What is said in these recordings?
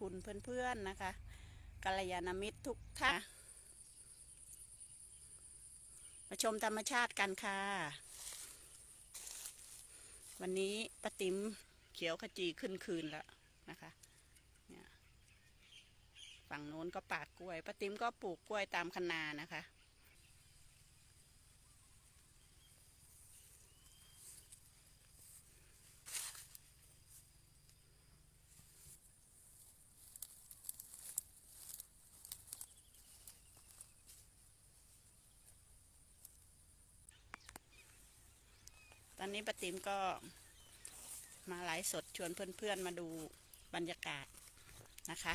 คุณเพื่อนๆนะคะกัลยาณมิตรทุกท่านมาชมธรรมชาติกันค่ะ วันนี้ป้าติ๋มเขียวขจีขึ้นคืนแล้วนะคะเนี่ยฝั่งโน้นก็ปากกล้วยป้าติ๋มก็ปลูกกล้วยตามคันนานะคะ ตอนนี้ป้าติ๋มก็มาไลฟ์สดชวนเพื่อนๆมาดูบรรยากาศนะคะ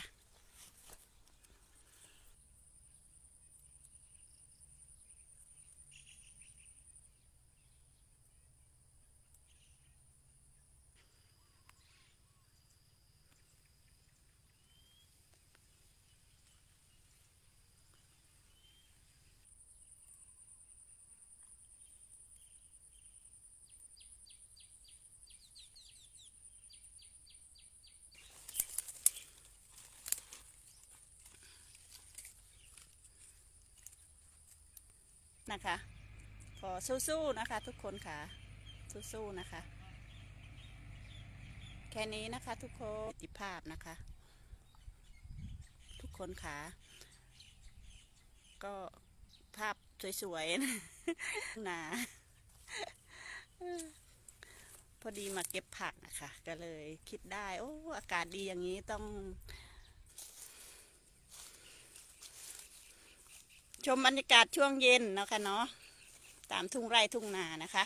นะคะ ขอสู้ๆนะคะ ทุกคนค่ะ สู้ๆนะคะ แค่นี้นะคะ ทุกคนติภาพนะคะ ทุกคนค่ะ ก็ภาพสวยๆนะนาพอดีมาเก็บผักนะคะ ก็เลยคิดได้ โอ้ อากาศดีอย่างนี้ต้อง ชมบรรยากาศช่วงเย็นเนาะค่ะเนาะตามทุ่งไร่ทุ่งนานะคะ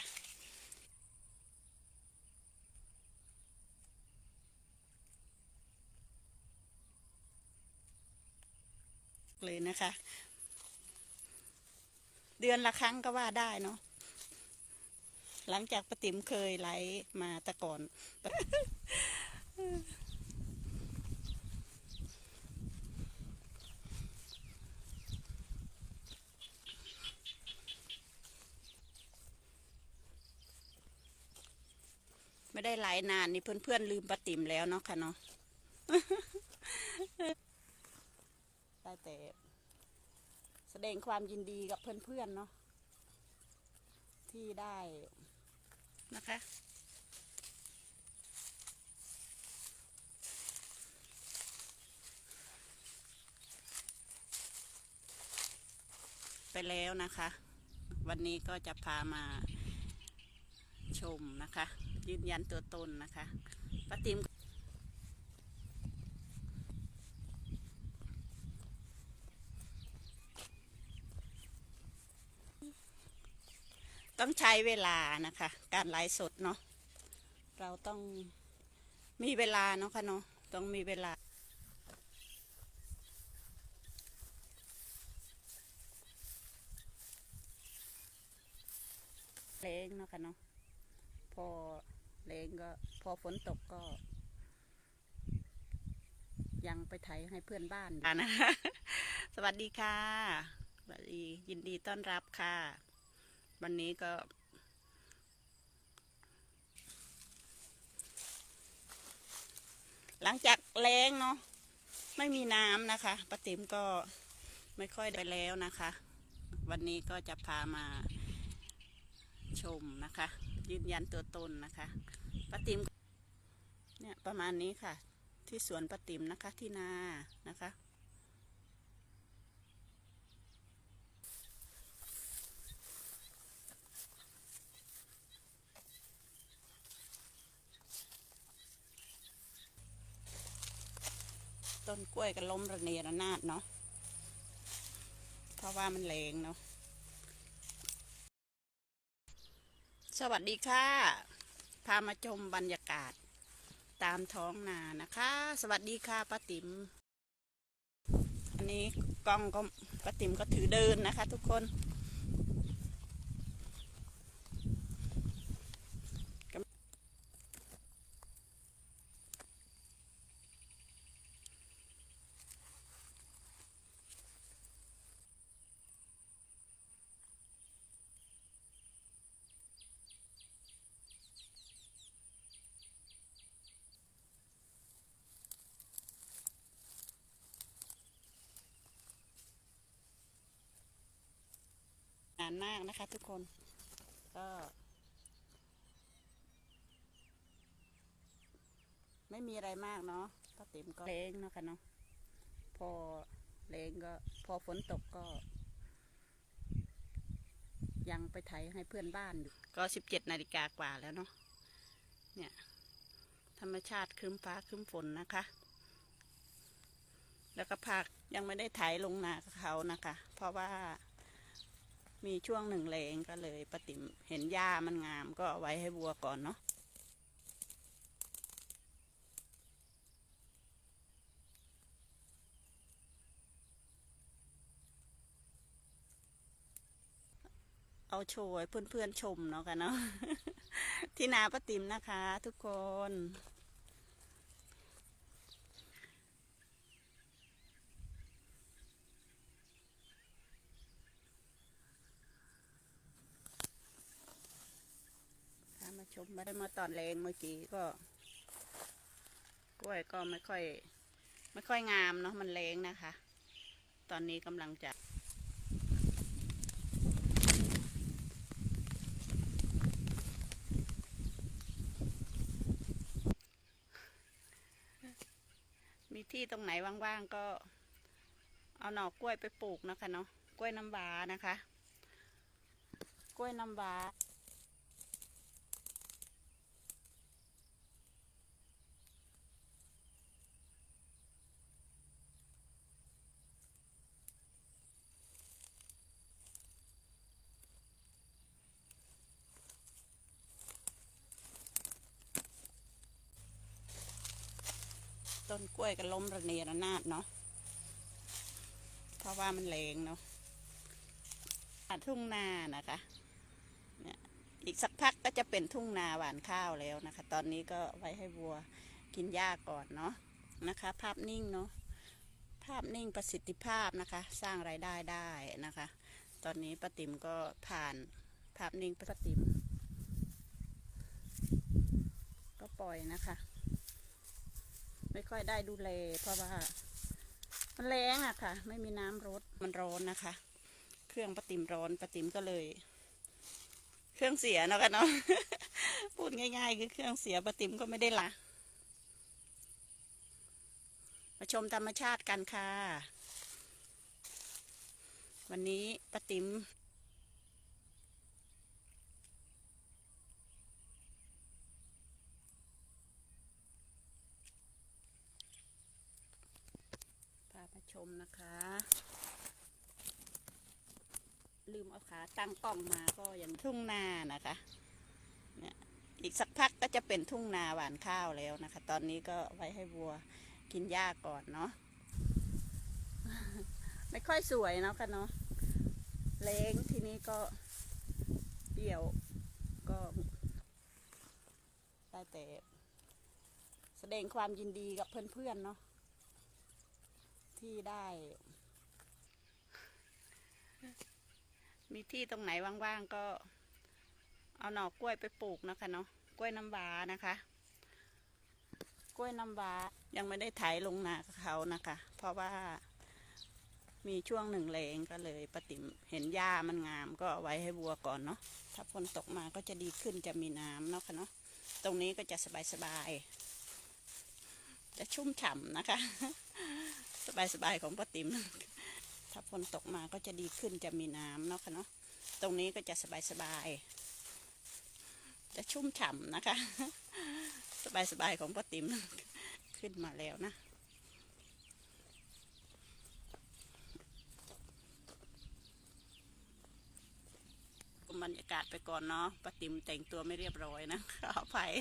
เลยนะคะ เดือนละครั้งก็ว่าได้เนาะหลังจากปาติ๋มเคยไลมาแต่ก่อน ไม่ได้ไลฟ์นานนี่เพื่อนๆลืมปาติ๋มแล้วเนาะค่ะเนาะได้แต่แสดงความยินดีกับเพื่อนๆเนาะที่ได้นะคะ ไปแล้วนะคะ วันนี้ก็จะพามา ชมนะคะ ยืนยันตัวตนนะคะป้าติมต้องใช้เวลานะคะ การไลฟ์สดเนาะเราต้องมีเวลาเนาะค่ะเนาะต้องมีเวลาแรงเนาะค่ะเนาะ อแรงก็ พอฝนตกก็ ยังไปไถให้เพื่อนบ้านนะสวัสดีค่ะสวัสดียินดีต้อนรับค่ะ วันนี้ก็ หลังจากแล้งเนาะไม่มีน้ำนะคะป้าติ๋มก็ไม่ค่อยได้แล้วนะคะ วันนี้ก็จะพามาชมนะคะ ยืนยันตัวตนนะคะป้าติ๋มเนี่ยประมาณนี้ค่ะ ที่สวนป้าติ๋มนะคะที่นานะคะ ต้นกล้วยก็ล้มระเนระนาดเนาะเพราะว่ามันแรงเนาะ สวัสดีค่ะ พามาชมบรรยากาศ ตามท้องนานะคะ สวัสดีค่ะป้าติ๋มอันนี้กล้องก็ป้าติ๋มก็ถือเดินนะคะ ทุกคนานมากนะคะ ทุกคนก็ ไม่มีอะไรมากเนาะป้าติ๋มก็เล้งเนาะค่ะเนาะพอเล้งก็ พอฝนตกก็ ยังไปไถให้เพื่อนบ้านอยู่ก็สิบเจ็ดนาฬิกากว่าแล้วเนาะเนี่ย ธรรมชาติครึ้มฟ้าครึ้มฝนนะคะ แล้วก็ผักยังไม่ได้ไถลงนาเขานะคะ เพราะว่า มีช่วงหนึ่งแรงก็เลยปาติมเห็นหญ้ามันงามก็เอาไว้ให้วัวก่อนเนาะเอาโชว์เพื่อนๆชมเนาะกันเนาะที่นาป้าติ๋มนะคะทุกคน ถ้า มไม่ได้มาตอนแรงเมื่อกี้ก็ กล้วยก็ไม่ค่อย ไม่ค่อยงามเนาะมันแรงนะคะ ตอนนี้กำลังจะมีที่ตรงไหนว่างๆก็เอาหน่อกล้วยไปปลูกนะคะเนาะกล้วยน้ำว้านะคะ กล้วยน้ำว้า ต้นกล้วยก็ล้มระเนระนาดเนาะเพราะว่ามันแรงเนาะอะทุ่งนานะคะเนี่ยอีกสักพักก็จะเป็นทุ่งนาหวานข้าวแล้วนะคะ ตอนนี้ก็ไว้ให้วัวกินหญ้าก่อนเนาะนะคะ ภาพนิ่งเนาะภาพนิ่งประสิทธิภาพนะคะ สร้างรายได้ได้นะคะ ตอนนี้ป้าติ๋มก็ผ่านภาพนิ่งป้าติ๋มก็ปล่อยนะคะ ไม่ค่อยได้ดูแลเพราะว่ามันแรงอะค่ะ ไม่มีน้ำรดมันร้อนนะคะ เครื่องปะติมร้อนปะติมก็เลย เครื่องเสียเนาะกันเนาะพูดง่ายๆคือเครื่องเสียปะติมก็ไม่ได้ละมาชมธรรมชาติกันค่ะ วันนี้ปะติม พา มนะคะ ลืมเอาขาตั้งกล้องมาก็ยังทุ่งนานะคะเนี่ยอีกสักพักก็จะเป็นทุ่งนาหวานข้าวแล้วนะคะ ตอนนี้ก็ไว้ให้วัวกินหญ้าก่อนเนาะไม่ค่อยสวยเนาะค่ะเนาะเล้งทีนี้ก็เดี่ยวก็ได้แต่แสดงความยินดีกับเพื่อนๆเนาะ ที่ได้ มีที่ตรงไหนว่างๆก็เอาหน่อกล้วยไปปลูกนะคะเนาะกล้วยน้ำว้านะคะ กล้วยน้ำว้ายังไม่ได้ไถลงนากับเขานะคะ เพราะว่ามีช่วงหนึ่งแรงก็เลยป้าติ๋มเห็นหญ้ามันงามก็เอาไว้ให้วัวก่อนเนาะถ้าฝนตกมาก็จะดีขึ้นจะมีน้ำเนาะค่ะเนาะตรงนี้ก็จะสบายๆจะชุ่มฉ่ำนะคะ สบายๆของป้าติ๋มถ้าฝนตกมาก็จะดีขึ้นจะมีน้ำเนาะค่ะเนาะตรงนี้ก็จะสบายๆจะชุ่มฉ่ำนะคะ สบายๆของป้าติ๋มขึ้นมาแล้วนะบรรยากาศไปก่อนเนาะป้าติ๋มแต่งตัวไม่เรียบร้อยนะขออภัย